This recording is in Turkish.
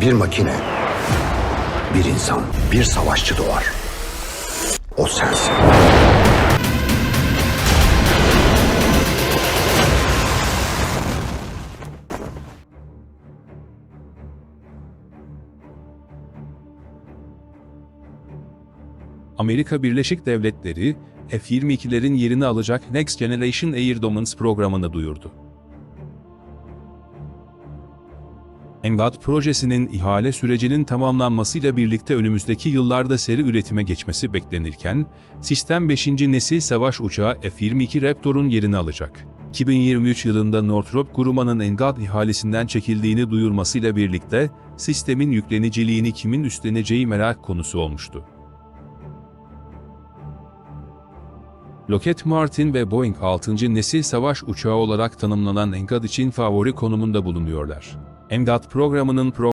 Bir makine, bir insan, bir savaşçı doğar. O sensin. Amerika Birleşik Devletleri, F-22'lerin yerini alacak Next Generation Air Dominance programını duyurdu. Engad projesinin ihale sürecinin tamamlanmasıyla birlikte önümüzdeki yıllarda seri üretime geçmesi beklenirken, sistem 5. nesil savaş uçağı F-22 Raptor'un yerini alacak. 2023 yılında Northrop Grumman'ın Engad ihalesinden çekildiğini duyurmasıyla birlikte, sistemin yükleniciliğini kimin üstleneceği merak konusu olmuştu. Lockheed Martin ve Boeing 6. nesil savaş uçağı olarak tanımlanan Engad için favori konumunda bulunuyorlar. Engad programının pro